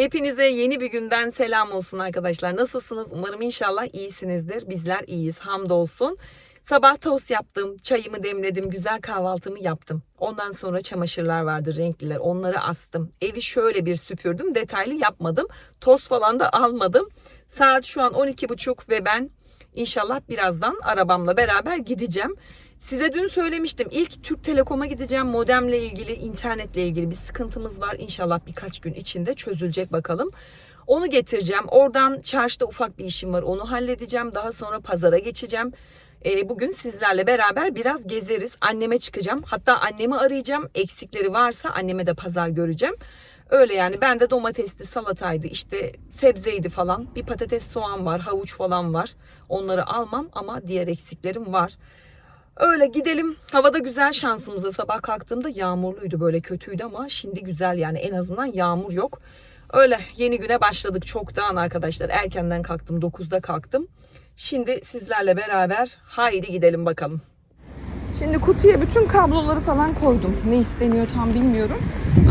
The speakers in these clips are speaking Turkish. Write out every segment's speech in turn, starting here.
Hepinize yeni bir günden selam olsun arkadaşlar. Nasılsınız? Umarım inşallah iyisinizdir. Bizler iyiyiz. Hamdolsun. Sabah tost yaptım, çayımı demledim, güzel kahvaltımı yaptım. Ondan sonra çamaşırlar vardı renkliler. Onları astım. Evi şöyle bir süpürdüm. Detaylı yapmadım. Tost falan da almadım. Saat şu an 12.30 ve ben inşallah birazdan arabamla beraber gideceğim. Size dün söylemiştim. İlk Türk Telekom'a gideceğim. Modemle ilgili, internetle ilgili bir sıkıntımız var. İnşallah birkaç gün içinde çözülecek bakalım. Onu getireceğim. Oradan çarşıda ufak bir işim var. Onu halledeceğim. Daha sonra pazara geçeceğim. Ee, bugün sizlerle beraber biraz gezeriz. Anneme çıkacağım. Hatta annemi arayacağım. Eksikleri varsa anneme de pazar göreceğim. Öyle yani ben de domatesli salataydı işte sebzeydi falan bir patates soğan var havuç falan var onları almam ama diğer eksiklerim var. Öyle gidelim havada güzel şansımıza sabah kalktığımda yağmurluydu böyle kötüydü ama şimdi güzel yani en azından yağmur yok. Öyle yeni güne başladık çoktan arkadaşlar erkenden kalktım 9'da kalktım. Şimdi sizlerle beraber haydi gidelim bakalım. Şimdi kutuya bütün kabloları falan koydum. Ne isteniyor tam bilmiyorum.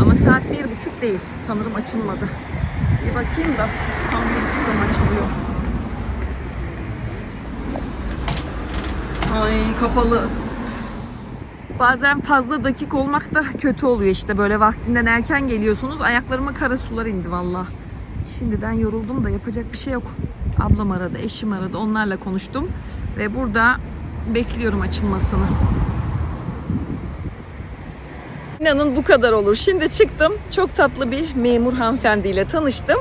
Ama saat bir buçuk değil. Sanırım açılmadı. Bir bakayım da tam bir buçukta mı açılıyor? Ay kapalı. Bazen fazla dakik olmak da kötü oluyor işte. Böyle vaktinden erken geliyorsunuz. Ayaklarıma kara sular indi valla. Şimdiden yoruldum da yapacak bir şey yok. Ablam aradı, eşim aradı. Onlarla konuştum. Ve burada bekliyorum açılmasını. İnanın bu kadar olur. Şimdi çıktım. Çok tatlı bir memur hanımefendiyle tanıştım.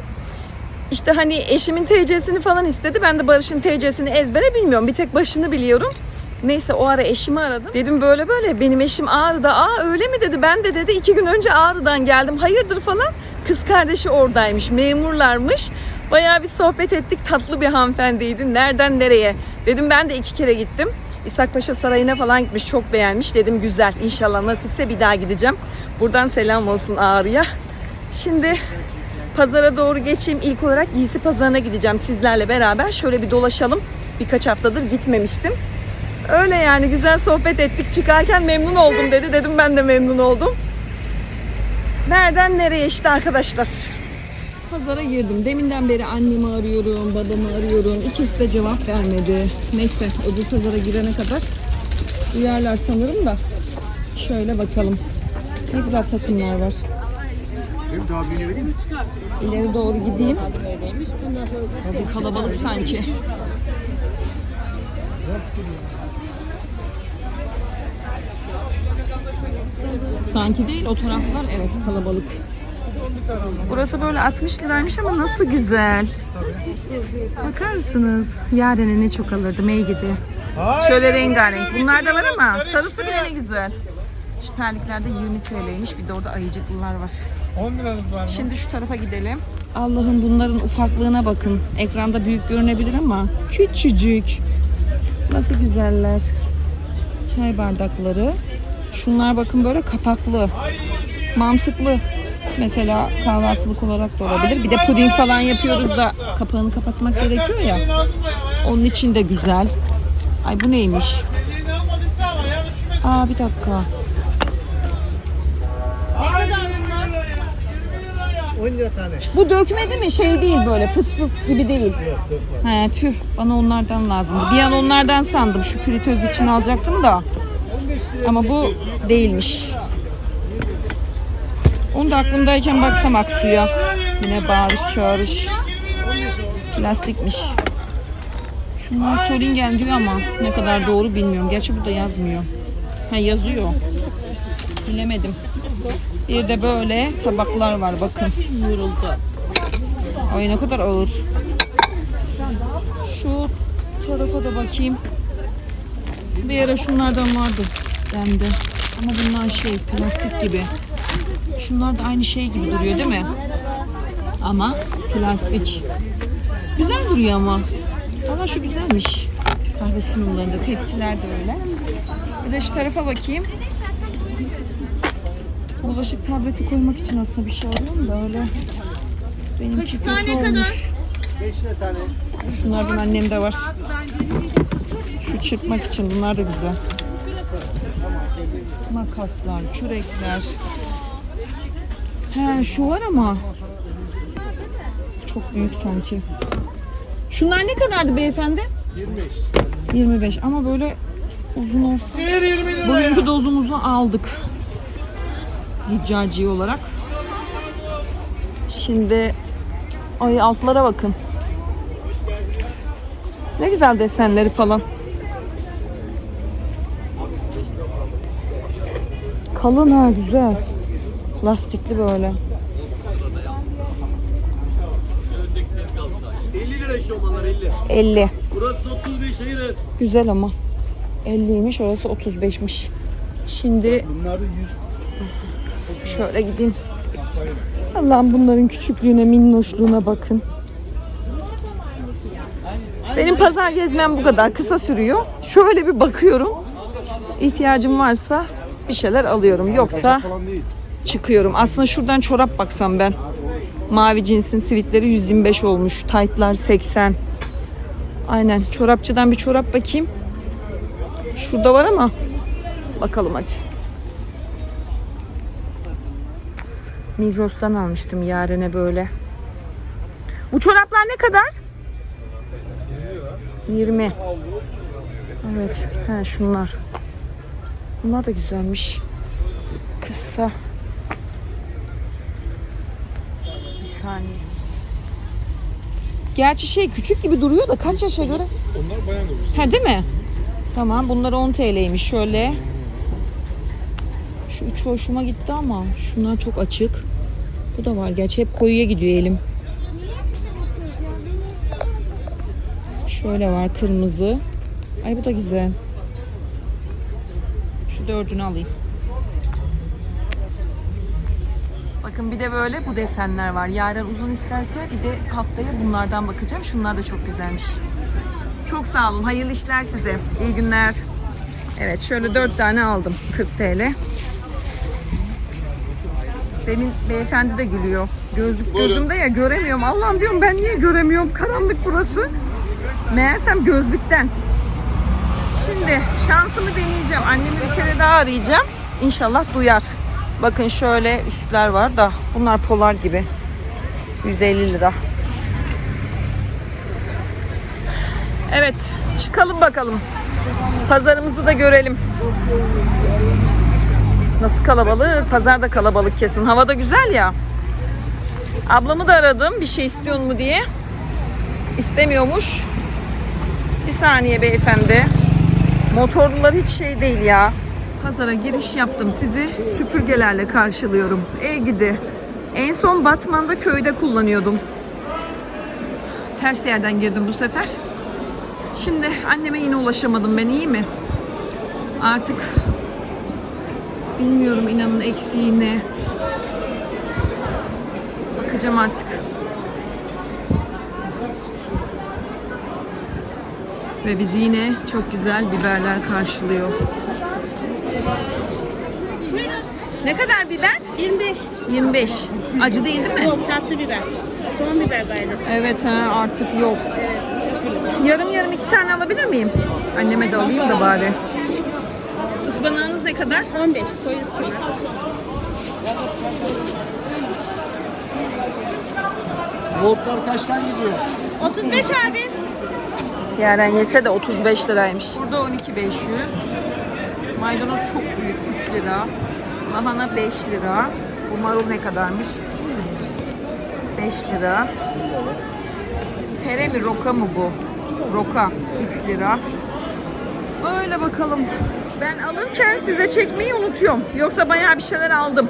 İşte hani eşimin TC'sini falan istedi. Ben de Barış'ın TC'sini ezbere bilmiyorum. Bir tek başını biliyorum. Neyse o ara eşimi aradım. Dedim böyle böyle benim eşim Ağrı'da. Aa öyle mi dedi. Ben de dedi iki gün önce Ağrı'dan geldim. Hayırdır falan. Kız kardeşi oradaymış. Memurlarmış. Bayağı bir sohbet ettik. Tatlı bir hanımefendiydi. Nereden nereye? Dedim ben de iki kere gittim. İshak Paşa Sarayı'na falan gitmiş. Çok beğenmiş. Dedim güzel. İnşallah nasipse bir daha gideceğim. Buradan selam olsun Ağrı'ya. Şimdi pazara doğru geçeyim. İlk olarak giysi pazarına gideceğim sizlerle beraber. Şöyle bir dolaşalım. Birkaç haftadır gitmemiştim. Öyle yani güzel sohbet ettik. Çıkarken memnun oldum dedi. Dedim ben de memnun oldum. Nereden nereye işte arkadaşlar. Pazara girdim. Deminden beri annemi arıyorum, babamı arıyorum. İkisi de cevap vermedi. Neyse öbür pazara girene kadar uyarlar sanırım da. Şöyle bakalım. Ne güzel takımlar var. Benim daha büyüğünü vereyim mi? İleri doğru gideyim. Abi kalabalık sanki. Sanki değil o taraflar evet kalabalık. Burası böyle 60 liraymış ama nasıl güzel. Bakar mısınız? Yaren'e ne çok alırdım ey gidi. Şöyle rengarenk. Bunlar da var ama sarısı bile ne güzel. Şu terliklerde 20 TL'ymiş. Bir de orada ayıcıklılar var. 10 liranız var mı? Şimdi şu tarafa gidelim. Allah'ım bunların ufaklığına bakın. Ekranda büyük görünebilir ama küçücük. Nasıl güzeller. Çay bardakları. Şunlar bakın böyle kapaklı. Mantıklı. Mesela kahvaltılık olarak da olabilir. Bir de puding falan yapıyoruz da kapağını kapatmak gerekiyor ya. Onun için de güzel. Ay bu neymiş? Aa bir dakika. 10 lira tane. Bu dökme değil mi? Şey değil böyle fıs fıs gibi değil. He tüh bana onlardan lazımdı. Bir an onlardan sandım. Şu fritöz için alacaktım da. Ama bu değilmiş. Onu da aklımdayken baksam aksuya. Yine bağırış çağırış. Plastikmiş. Şunlar Solingen diyor ama ne kadar doğru bilmiyorum. Gerçi burada yazmıyor. Ha yazıyor. Bilemedim. Bir de böyle tabaklar var bakın. Yoruldu. Ay ne kadar ağır. Şu tarafa da bakayım. Bir ara şunlardan vardı bende. Ama bunlar şey plastik gibi. Şunlar da aynı şey gibi duruyor değil mi? Ama plastik. Güzel duruyor ama. Valla şu güzelmiş. Kahve sunumlarında tepsiler de öyle. Bir de şu tarafa bakayım. Bulaşık tableti koymak için aslında bir şey arıyorum da öyle. Benimki kötü olmuş. 5 lira tane. Şunlardan annemde var. Şu çırpmak için bunlar da güzel. Makaslar, kürekler. He şu var ama çok büyük sanki. Şunlar ne kadardı beyefendi? 25. 25 ama böyle uzun olsa. Bugünkü dozumuzu aldık. Hiccaci olarak. Şimdi ay altlara bakın. Ne güzel desenleri falan. Kalın ha güzel. Lastikli böyle. 50 lira iş olmalar 50. 50. Burası 35 hayır. Güzel ama. 50'ymiş orası 35'miş. Şimdi Bunlar da 100. Şöyle gideyim. Allah'ım bunların küçüklüğüne, minnoşluğuna bakın. Benim pazar gezmem bu kadar. Kısa sürüyor. Şöyle bir bakıyorum. İhtiyacım varsa bir şeyler alıyorum. Yoksa çıkıyorum. Aslında şuradan çorap baksam ben. Mavi cinsin sivitleri 125 olmuş. Taytlar 80. Aynen. Çorapçıdan bir çorap bakayım. Şurada var ama bakalım hadi. Migros'tan almıştım yarene böyle. Bu çoraplar ne kadar? 20. Evet. He, şunlar. Bunlar da güzelmiş. Kısa. Bir saniye. Gerçi şey küçük gibi duruyor da kaç yaşa göre? Onlar bayan olur. Ha değil mi? Tamam bunlar 10 TL'ymiş şöyle. Şu üç hoşuma gitti ama şunlar çok açık. Bu da var gerçi hep koyuya gidiyor elim. Şöyle var kırmızı. Ay bu da güzel. Dördünü alayım. Bakın bir de böyle bu desenler var. Yaren uzun isterse bir de haftaya bunlardan bakacağım. Şunlar da çok güzelmiş. Çok sağ olun. Hayırlı işler size. İyi günler. Evet şöyle dört tane aldım. 40 TL. Demin beyefendi de gülüyor. Gözlük gözümde ya göremiyorum. Allah'ım diyorum ben niye göremiyorum? Karanlık burası. Meğersem gözlükten. Şimdi şansımı deneyeceğim. Annemi bir kere daha arayacağım. İnşallah duyar. Bakın şöyle üstler var da bunlar polar gibi. 150 lira. Evet, çıkalım bakalım. Pazarımızı da görelim. Nasıl kalabalık? Pazar da kalabalık kesin. Hava da güzel ya. Ablamı da aradım bir şey istiyor mu diye. İstemiyormuş. Bir saniye beyefendi. Motorlular hiç şey değil ya. Pazara giriş yaptım. Sizi süpürgelerle karşılıyorum. Ey gidi. En son Batman'da köyde kullanıyordum. Ters yerden girdim bu sefer. Şimdi anneme yine ulaşamadım ben iyi mi? Artık bilmiyorum inanın eksiği ne. Bakacağım artık. Ve bizi yine çok güzel biberler karşılıyor. Ne kadar biber? 25. 25. Acı değil değil mi? Yok tatlı biber. Soğan biber gayret. Evet ha, artık yok. Yarım yarım iki tane alabilir miyim? Anneme de alayım da bari. Ispanağınız ne kadar? 15. Koyu ıspanak. Voltlar kaçtan gidiyor? 35 abi. Yaren yese de 35 liraymış. Burada 12.500. Maydanoz çok büyük 3 lira. Lahana 5 lira. Bu marul ne kadarmış? 5 lira. Tere mi roka mı bu? Roka 3 lira. Böyle bakalım. Ben alırken size çekmeyi unutuyorum. Yoksa bayağı bir şeyler aldım.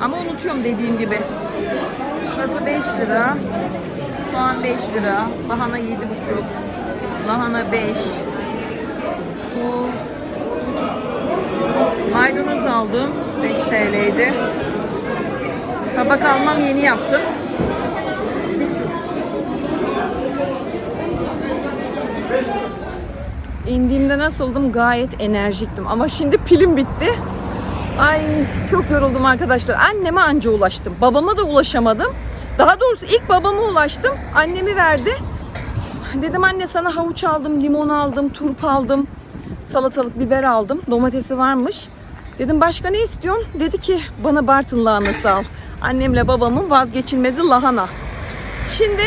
Ama unutuyorum dediğim gibi. Burası 5 lira. Soğan 5 lira. Lahana 7,5. Lahana 5. Bu maydanoz aldım. 5 TL'ydi. Tabak almam yeni yaptım. İndiğimde nasıldım? Gayet enerjiktim. Ama şimdi pilim bitti. Ay çok yoruldum arkadaşlar. Anneme anca ulaştım. Babama da ulaşamadım. Daha doğrusu ilk babama ulaştım. Annemi verdi. Dedim anne sana havuç aldım, limon aldım, turp aldım, salatalık biber aldım. Domatesi varmış. Dedim başka ne istiyorsun? Dedi ki bana Bartın lahanası al. Annemle babamın vazgeçilmezi lahana. Şimdi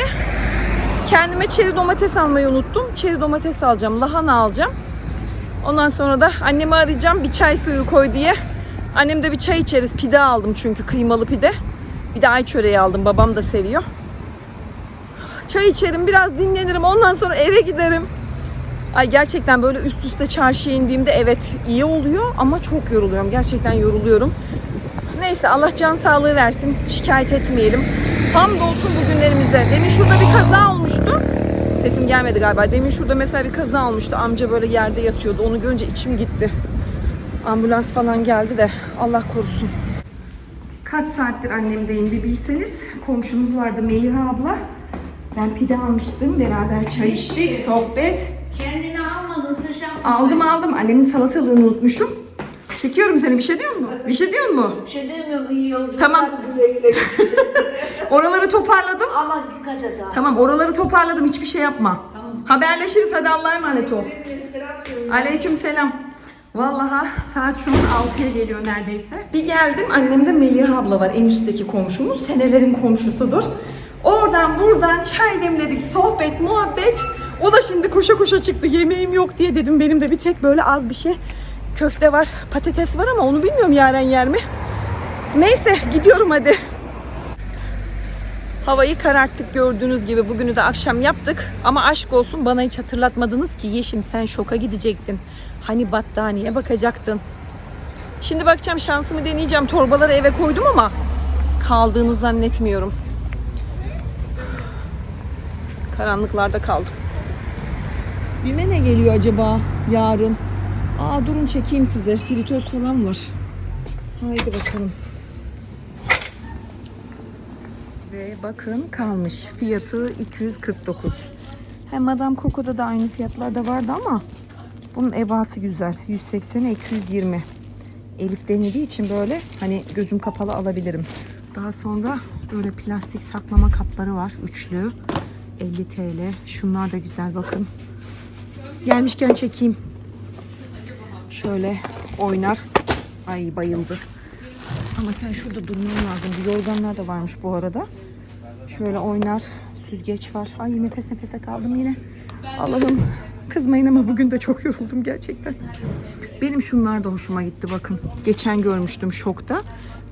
kendime çeri domates almayı unuttum. Çeri domates alacağım, lahana alacağım. Ondan sonra da annemi arayacağım bir çay suyu koy diye. Annem de bir çay içeriz. Pide aldım çünkü kıymalı pide. Bir de ay çöreği aldım. Babam da seviyor. Çay içerim, biraz dinlenirim. Ondan sonra eve giderim. Ay gerçekten böyle üst üste çarşıya indiğimde evet iyi oluyor ama çok yoruluyorum. Gerçekten yoruluyorum. Neyse Allah can sağlığı versin. Şikayet etmeyelim. Hamdolsun bugünlerimizde. Demin şurada bir kaza olmuştu. Sesim gelmedi galiba. Demin şurada mesela bir kaza olmuştu. Amca böyle yerde yatıyordu. Onu görünce içim gitti. Ambulans falan geldi de Allah korusun. Kaç saattir annemdeyim bir bilseniz. Komşumuz vardı Meliha abla. Ben pide almıştım. Beraber çay içtik, sohbet. Kendini almadın sıçan. Aldım aldım. Annemin salatalığını unutmuşum. Çekiyorum seni. Bir şey diyor mu? Bir şey diyor mu? Bir şey demiyorum iyi yolculuklar. Tamam. Güle güle. Oraları toparladım. Ama dikkat et ha. Tamam oraları toparladım. Hiçbir şey yapma. Haberleşiriz. Hadi Allah'a emanet ol. Aleyküm selam. Vallahi saat şu an 6'ya geliyor neredeyse. Bir geldim annemde Melih abla var en üstteki komşumuz. Senelerin komşusudur. Oradan buradan çay demledik, sohbet, muhabbet. O da şimdi koşa koşa çıktı. Yemeğim yok diye dedim. Benim de bir tek böyle az bir şey köfte var, patates var ama onu bilmiyorum Yaren yer mi? Neyse gidiyorum hadi. Havayı kararttık gördüğünüz gibi. Bugünü de akşam yaptık. Ama aşk olsun bana hiç hatırlatmadınız ki Yeşim sen şoka gidecektin. Hani battaniye bakacaktın. Şimdi bakacağım şansımı deneyeceğim. Torbaları eve koydum ama kaldığını zannetmiyorum. Karanlıklarda kaldım. Bime ne geliyor acaba yarın? Aa durun çekeyim size. Fritöz falan var. Haydi bakalım. Ve bakın kalmış. Fiyatı 249. Hem Madame Coco'da da aynı fiyatlarda vardı ama bunun ebatı güzel. 180'e 220. Elif denediği için böyle hani gözüm kapalı alabilirim. Daha sonra böyle plastik saklama kapları var. Üçlü. 50 TL. Şunlar da güzel bakın. Gelmişken çekeyim. Şöyle oynar. Ay bayıldı. Ama sen şurada durman lazım. Bu yorganlar da varmış bu arada. Şöyle oynar. Süzgeç var. Ay nefes nefese kaldım yine. Allah'ım kızmayın ama bugün de çok yoruldum gerçekten. Benim şunlar da hoşuma gitti bakın. Geçen görmüştüm şokta.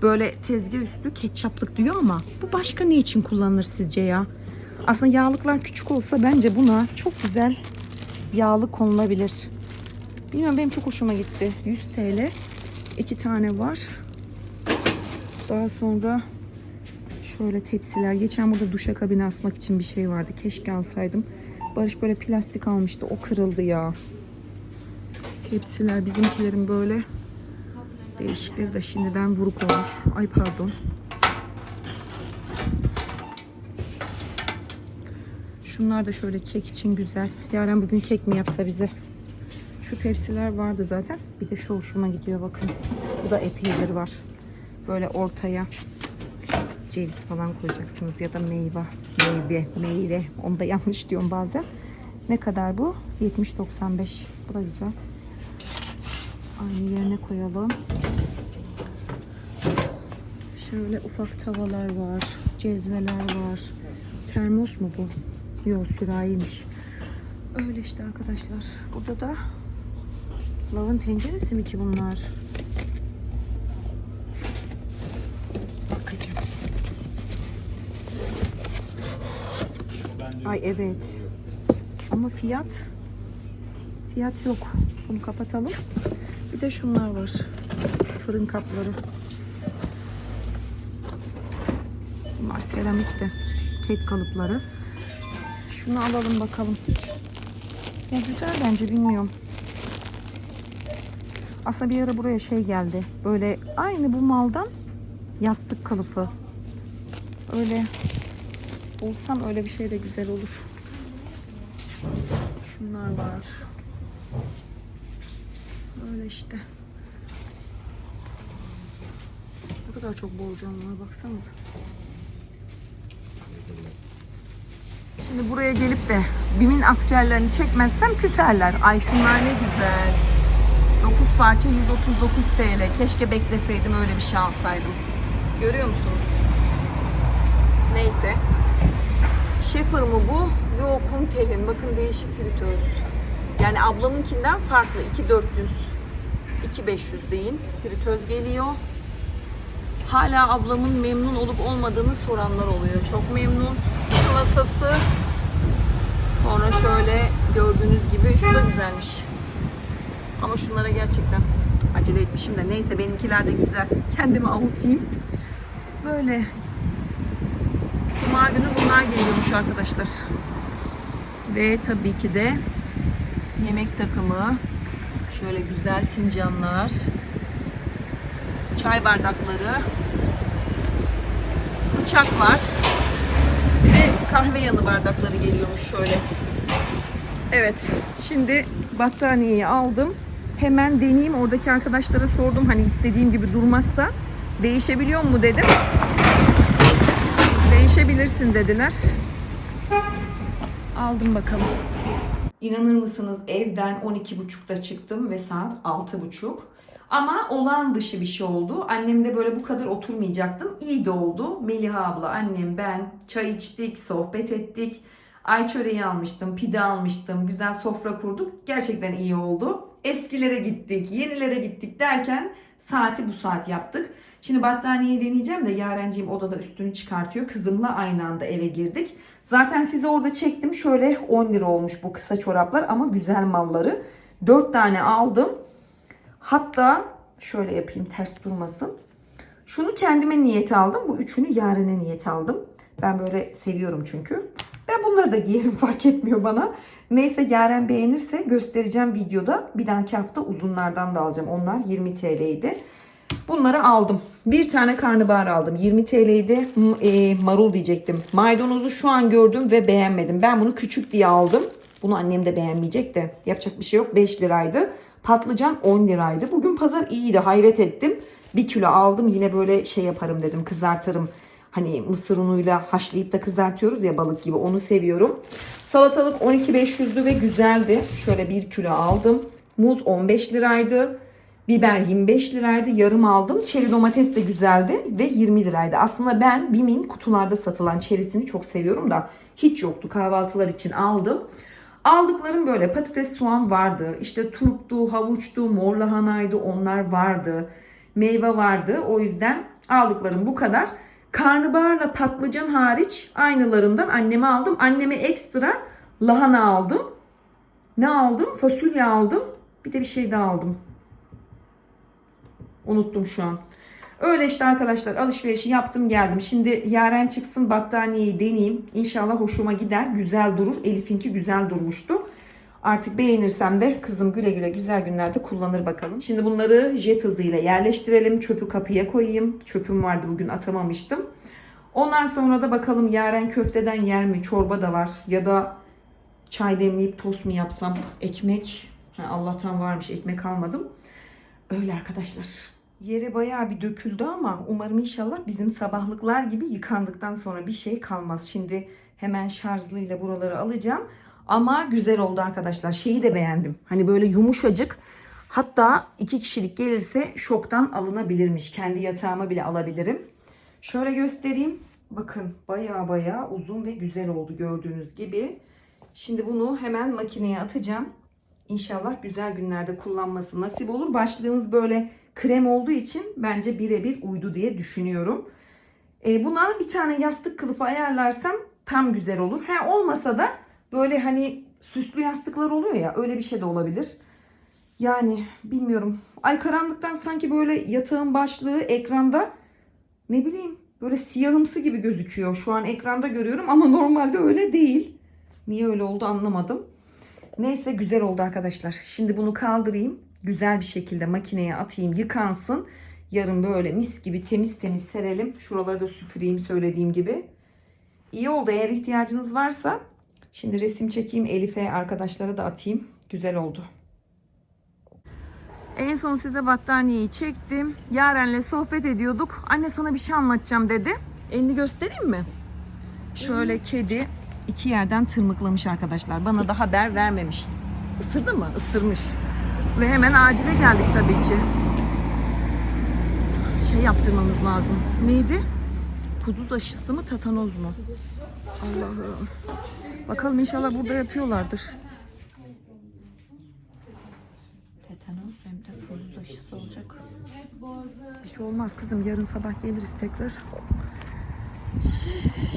Böyle tezgah üstü ketçaplık diyor ama bu başka ne için kullanılır sizce ya? Aslında yağlıklar küçük olsa bence buna çok güzel yağlı konulabilir. Bilmiyorum benim çok hoşuma gitti. 100 TL. iki tane var. Daha sonra şöyle tepsiler. Geçen burada duşakabini asmak için bir şey vardı. Keşke alsaydım. Barış böyle plastik almıştı. O kırıldı ya. Tepsiler bizimkilerin böyle değişikleri de şimdiden vuruk olmuş. Ay pardon. Şunlar da şöyle kek için güzel. Yaren bugün kek mi yapsa bize? Şu tepsiler vardı zaten. Bir de şu hoşuma gidiyor bakın. Bu da epeydir var. Böyle ortaya ceviz falan koyacaksınız ya da meyve, meyve, meyve. Onu da yanlış diyorum bazen. Ne kadar bu? 70.95. Bu da güzel. Aynı yerine koyalım. Şöyle ufak tavalar var. Cezveler var. Termos mu bu? Yok sürahiymiş. Öyle işte arkadaşlar. Burada da lavın tenceresi mi ki bunlar? Bakacağım. Ay evet. Ama fiyat fiyat yok. Bunu kapatalım. Bir de şunlar var. Fırın kapları. Bunlar seramik de. Kek kalıpları. Şunu alalım bakalım. Ya güzel bence bilmiyorum. Aslında bir ara buraya şey geldi. Böyle aynı bu maldan yastık kılıfı. Öyle bulsam öyle bir şey de güzel olur. Şunlar var. Öyle işte. Bu kadar çok borcam var baksanıza. Şimdi buraya gelip de BİM'in aktüellerini çekmezsem küserler. Ay şunlar ne güzel. 9 parça 139 TL. Keşke bekleseydim öyle bir şey alsaydım. Görüyor musunuz? Neyse. Şefir mı bu? Yok Kuntel'in. Bakın değişik fritöz. Yani ablamınkinden farklı. 2400 2500 deyin. Fritöz geliyor. Hala ablamın memnun olup olmadığını soranlar oluyor. Çok memnun. Masası. Sonra şöyle gördüğünüz gibi şu da güzelmiş. Ama şunlara gerçekten acele etmişim de neyse benimkiler de güzel. Kendimi avutayım. Böyle Cuma günü bunlar geliyormuş arkadaşlar. Ve tabii ki de yemek takımı. Şöyle güzel fincanlar. Çay bardakları. Bıçak var. De kahve yanı bardakları geliyormuş şöyle. Evet, şimdi battaniyeyi aldım. Hemen deneyeyim. Oradaki arkadaşlara sordum hani istediğim gibi durmazsa değişebiliyor mu dedim. Değişebilirsin dediler. Aldım bakalım. İnanır mısınız evden 12.30'da çıktım ve saat 6.30. Ama olağan dışı bir şey oldu. Annem de böyle bu kadar oturmayacaktım. İyi de oldu. Meliha abla, annem, ben çay içtik, sohbet ettik. Ay çöreği almıştım, pide almıştım. Güzel sofra kurduk. Gerçekten iyi oldu. Eskilere gittik, yenilere gittik derken saati bu saat yaptık. Şimdi battaniyeyi deneyeceğim de Yarenciğim odada üstünü çıkartıyor. Kızımla aynı anda eve girdik. Zaten size orada çektim. Şöyle 10 lira olmuş bu kısa çoraplar ama güzel malları. 4 tane aldım. Hatta şöyle yapayım ters durmasın. Şunu kendime niyet aldım. Bu üçünü Yaren'e niyet aldım. Ben böyle seviyorum çünkü. Ben bunları da giyerim fark etmiyor bana. Neyse Yaren beğenirse göstereceğim videoda. Bir dahaki hafta uzunlardan da alacağım. Onlar 20 TL'ydi. Bunları aldım. Bir tane karnabahar aldım. 20 TL'ydi. E, marul diyecektim. Maydanozu şu an gördüm ve beğenmedim. Ben bunu küçük diye aldım. Bunu annem de beğenmeyecek de. Yapacak bir şey yok. 5 liraydı. Patlıcan 10 liraydı. Bugün pazar iyiydi. Hayret ettim. Bir kilo aldım. Yine böyle şey yaparım dedim. Kızartırım. Hani mısır unuyla haşlayıp da kızartıyoruz ya balık gibi. Onu seviyorum. Salatalık 12.500'lü ve güzeldi. Şöyle bir kilo aldım. Muz 15 liraydı. Biber 25 liraydı. Yarım aldım. Çeri domates de güzeldi ve 20 liraydı. Aslında ben Bim'in kutularda satılan çerisini çok seviyorum da hiç yoktu. Kahvaltılar için aldım. Aldıklarım böyle patates soğan vardı. İşte turptu, havuçtu, mor lahanaydı onlar vardı. Meyve vardı. O yüzden aldıklarım bu kadar. Karnabaharla patlıcan hariç aynılarından anneme aldım. Anneme ekstra lahana aldım. Ne aldım? Fasulye aldım. Bir de bir şey daha aldım. Unuttum şu an. Öyle işte arkadaşlar alışverişi yaptım geldim. Şimdi Yaren çıksın battaniyeyi deneyeyim. İnşallah hoşuma gider. Güzel durur. Elif'inki güzel durmuştu. Artık beğenirsem de kızım güle güle güzel günlerde kullanır bakalım. Şimdi bunları jet hızıyla yerleştirelim. Çöpü kapıya koyayım. Çöpüm vardı bugün atamamıştım. Ondan sonra da bakalım Yaren köfteden yer mi? Çorba da var. Ya da çay demleyip tost mu yapsam? Ekmek. Ha, Allah'tan varmış ekmek almadım. Öyle arkadaşlar. Yeri bayağı bir döküldü ama umarım inşallah bizim sabahlıklar gibi yıkandıktan sonra bir şey kalmaz. Şimdi hemen şarjlıyla buraları alacağım. Ama güzel oldu arkadaşlar. Şeyi de beğendim. Hani böyle yumuşacık. Hatta iki kişilik gelirse şoktan alınabilirmiş. Kendi yatağıma bile alabilirim. Şöyle göstereyim. Bakın bayağı bayağı uzun ve güzel oldu gördüğünüz gibi. Şimdi bunu hemen makineye atacağım. İnşallah güzel günlerde kullanması nasip olur. Başlığımız böyle krem olduğu için bence birebir uydu diye düşünüyorum. E, buna bir tane yastık kılıfı ayarlarsam tam güzel olur. Ha olmasa da böyle hani süslü yastıklar oluyor ya öyle bir şey de olabilir. Yani bilmiyorum. Ay karanlıktan sanki böyle yatağın başlığı ekranda ne bileyim böyle siyahımsı gibi gözüküyor. Şu an ekranda görüyorum ama normalde öyle değil. Niye öyle oldu anlamadım. Neyse güzel oldu arkadaşlar. Şimdi bunu kaldırayım. Güzel bir şekilde makineye atayım yıkansın. Yarın böyle mis gibi temiz temiz serelim. Şuraları da süpüreyim söylediğim gibi. İyi oldu eğer ihtiyacınız varsa. Şimdi resim çekeyim Elif'e arkadaşlara da atayım. Güzel oldu. En son size battaniyeyi çektim. Yaren'le sohbet ediyorduk. Anne sana bir şey anlatacağım dedi. Elini göstereyim mi? Şöyle kedi iki yerden tırmıklamış arkadaşlar. Bana da haber vermemiş. Isırdı mı? Isırmış. Ve hemen acile geldik tabii ki. Şey yaptırmamız lazım. Neydi? kuduz aşısı mı tatanoz mu? Allah'ım. Bakalım inşallah burada yapıyorlardır. Tetanoz hem de kuduz aşısı olacak. Bir şey olmaz kızım. Yarın sabah geliriz tekrar.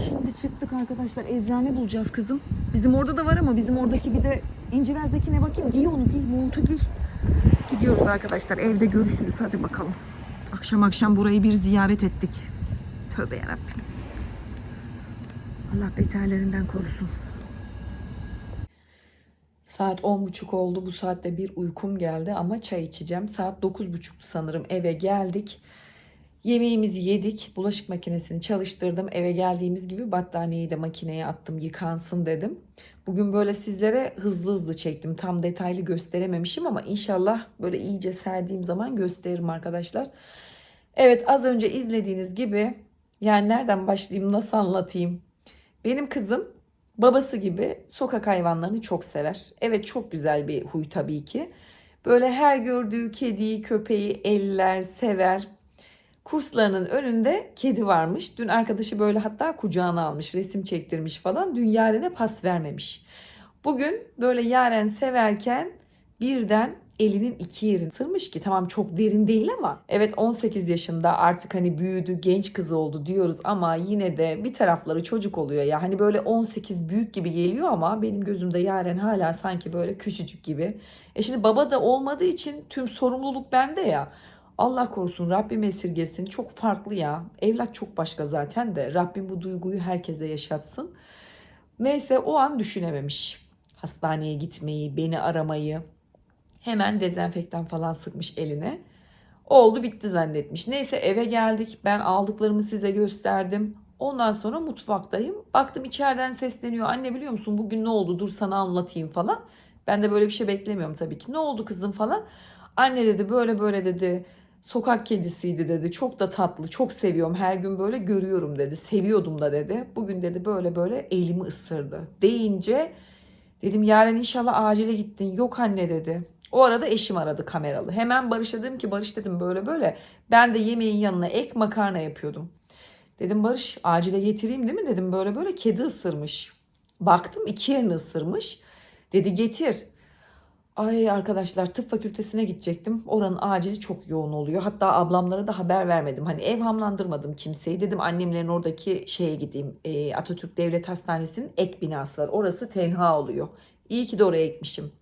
Şimdi çıktık arkadaşlar. Eczane bulacağız kızım. Bizim orada da var ama bizim oradaki bir de İncivez'dekine bakayım. Giy onu giy. Montu giy. Gidiyoruz arkadaşlar. Evde görüşürüz. Hadi bakalım. Akşam akşam burayı bir ziyaret ettik. Tövbe yarabbim. Allah beterlerinden korusun. Saat on buçuk oldu. Bu saatte bir uykum geldi ama çay içeceğim. Saat dokuz buçuktu sanırım eve geldik. Yemeğimizi yedik. Bulaşık makinesini çalıştırdım. Eve geldiğimiz gibi battaniyeyi de makineye attım. Yıkansın dedim. Bugün böyle sizlere hızlı hızlı çektim. Tam detaylı gösterememişim ama inşallah böyle iyice serdiğim zaman gösteririm arkadaşlar. Evet az önce izlediğiniz gibi yani nereden başlayayım nasıl anlatayım? Benim kızım babası gibi sokak hayvanlarını çok sever. Evet çok güzel bir huy tabii ki. Böyle her gördüğü kediyi, köpeği eller, sever. Kurslarının önünde kedi varmış. Dün arkadaşı böyle hatta kucağına almış, resim çektirmiş falan. Dün Yaren'e pas vermemiş. Bugün böyle Yaren severken birden elinin iki yerini sırmış ki tamam çok derin değil ama evet 18 yaşında artık hani büyüdü genç kız oldu diyoruz ama yine de bir tarafları çocuk oluyor ya hani böyle 18 büyük gibi geliyor ama benim gözümde Yaren hala sanki böyle küçücük gibi. E şimdi baba da olmadığı için tüm sorumluluk bende ya. Allah korusun Rabbim esirgesin çok farklı ya. Evlat çok başka zaten de Rabbim bu duyguyu herkese yaşatsın. Neyse o an düşünememiş. Hastaneye gitmeyi, beni aramayı. Hemen dezenfektan falan sıkmış eline. Oldu bitti zannetmiş. Neyse eve geldik. Ben aldıklarımı size gösterdim. Ondan sonra mutfaktayım. Baktım içeriden sesleniyor. Anne biliyor musun bugün ne oldu? Dur sana anlatayım falan. Ben de böyle bir şey beklemiyorum tabii ki. Ne oldu kızım falan. Anne dedi böyle böyle dedi. Sokak kedisiydi dedi. Çok da tatlı. Çok seviyorum. Her gün böyle görüyorum dedi. Seviyordum da dedi. Bugün dedi böyle böyle elimi ısırdı. Deyince dedim yarın inşallah acile gittin. Yok anne dedi. O arada eşim aradı kameralı. Hemen Barış'a dedim ki Barış dedim böyle böyle. Ben de yemeğin yanına ek makarna yapıyordum. Dedim Barış acile getireyim değil mi dedim böyle böyle kedi ısırmış. Baktım iki yerini ısırmış. Dedi getir. Ay arkadaşlar tıp fakültesine gidecektim. Oranın acili çok yoğun oluyor. Hatta ablamlara da haber vermedim. Hani evhamlandırmadım kimseyi. Dedim annemlerin oradaki şeye gideyim. E, Atatürk Devlet Hastanesi'nin ek binası var. Orası tenha oluyor. İyi ki de oraya gitmişim.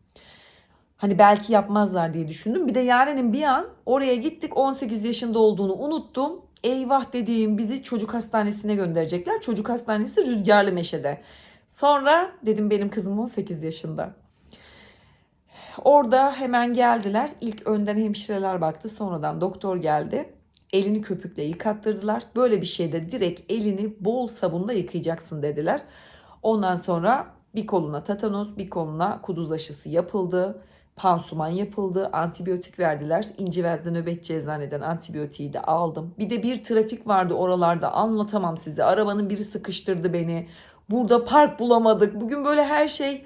Hani belki yapmazlar diye düşündüm. Bir de Yaren'in bir an oraya gittik 18 yaşında olduğunu unuttum. Eyvah dediğim bizi çocuk hastanesine gönderecekler. Çocuk hastanesi Rüzgarlı Meşe'de. Sonra dedim benim kızım 18 yaşında. Orada hemen geldiler. İlk önden hemşireler baktı. Sonradan doktor geldi. Elini köpükle yıkattırdılar. Böyle bir şeyde direkt elini bol sabunla yıkayacaksın dediler. Ondan sonra bir koluna tatanoz, bir koluna kuduz aşısı yapıldı. Pansuman yapıldı. Antibiyotik verdiler. İncivez'de nöbetçi eczaneden antibiyotiği de aldım. Bir de bir trafik vardı oralarda anlatamam size. Arabanın biri sıkıştırdı beni. Burada park bulamadık. Bugün böyle her şey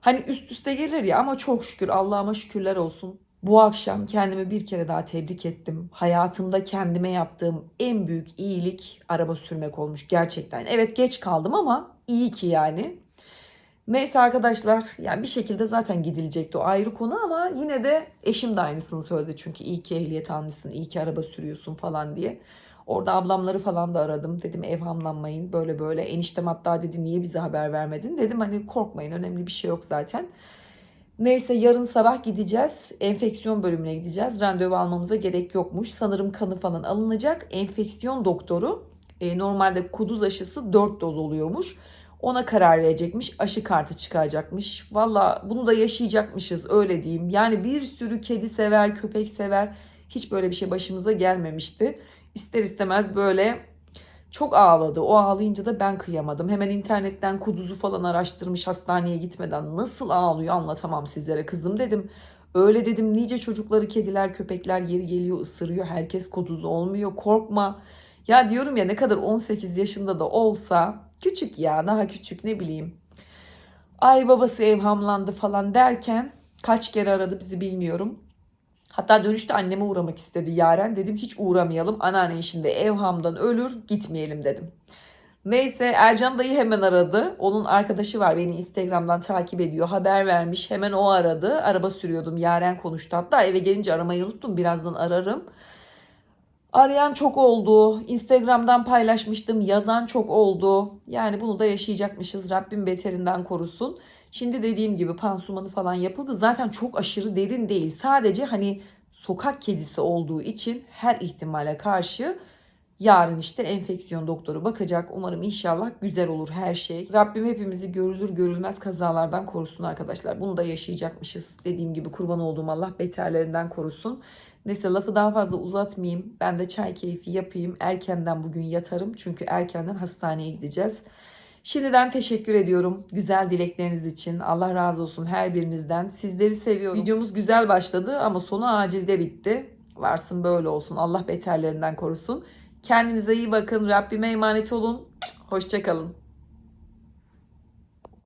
hani üst üste gelir ya ama çok şükür Allah'ıma şükürler olsun. Bu akşam kendimi bir kere daha tebrik ettim. Hayatımda kendime yaptığım en büyük iyilik araba sürmek olmuş gerçekten. Evet geç kaldım ama iyi ki yani. Neyse arkadaşlar yani bir şekilde zaten gidilecekti o ayrı konu ama yine de eşim de aynısını söyledi. Çünkü iyi ki ehliyet almışsın, iyi ki araba sürüyorsun falan diye. Orada ablamları falan da aradım. Dedim evhamlanmayın böyle böyle. Eniştem hatta dedi niye bize haber vermedin? Dedim hani korkmayın önemli bir şey yok zaten. Neyse yarın sabah gideceğiz. Enfeksiyon bölümüne gideceğiz. Randevu almamıza gerek yokmuş. Sanırım kanı falan alınacak. Enfeksiyon doktoru e, normalde kuduz aşısı 4 doz oluyormuş. Ona karar verecekmiş. Aşı kartı çıkaracakmış. Valla bunu da yaşayacakmışız öyle diyeyim. Yani bir sürü kedi sever, köpek sever. Hiç böyle bir şey başımıza gelmemişti. İster istemez böyle çok ağladı. O ağlayınca da ben kıyamadım. Hemen internetten kuduzu falan araştırmış hastaneye gitmeden. Nasıl ağlıyor anlatamam sizlere kızım dedim. Öyle dedim nice çocukları kediler köpekler yeri geliyor ısırıyor. Herkes kuduz olmuyor korkma. Ya diyorum ya ne kadar 18 yaşında da olsa küçük ya daha küçük ne bileyim. Ay babası evhamlandı falan derken kaç kere aradı bizi bilmiyorum. Hatta dönüşte anneme uğramak istedi Yaren. Dedim hiç uğramayalım. Anneanne işinde evhamdan ölür gitmeyelim dedim. Neyse Ercan dayı hemen aradı. Onun arkadaşı var beni Instagram'dan takip ediyor. Haber vermiş. Hemen o aradı. Araba sürüyordum. Yaren konuştu. Hatta eve gelince aramayı unuttum. Birazdan ararım. Arayan çok oldu. Instagram'dan paylaşmıştım. Yazan çok oldu. Yani bunu da yaşayacakmışız. Rabbim beterinden korusun. Şimdi dediğim gibi pansumanı falan yapıldı. Zaten çok aşırı derin değil. Sadece hani sokak kedisi olduğu için her ihtimale karşı yarın işte enfeksiyon doktoru bakacak. Umarım inşallah güzel olur her şey. Rabbim hepimizi görülür görülmez kazalardan korusun arkadaşlar. Bunu da yaşayacakmışız. Dediğim gibi kurban olduğum Allah beterlerinden korusun. Neyse lafı daha fazla uzatmayayım. Ben de çay keyfi yapayım. Erkenden bugün yatarım. Çünkü erkenden hastaneye gideceğiz. Şimdiden teşekkür ediyorum güzel dilekleriniz için. Allah razı olsun her birinizden. Sizleri seviyorum. Videomuz güzel başladı ama sonu acilde bitti. Varsın böyle olsun. Allah beterlerinden korusun. Kendinize iyi bakın. Rabbime emanet olun. Hoşçakalın.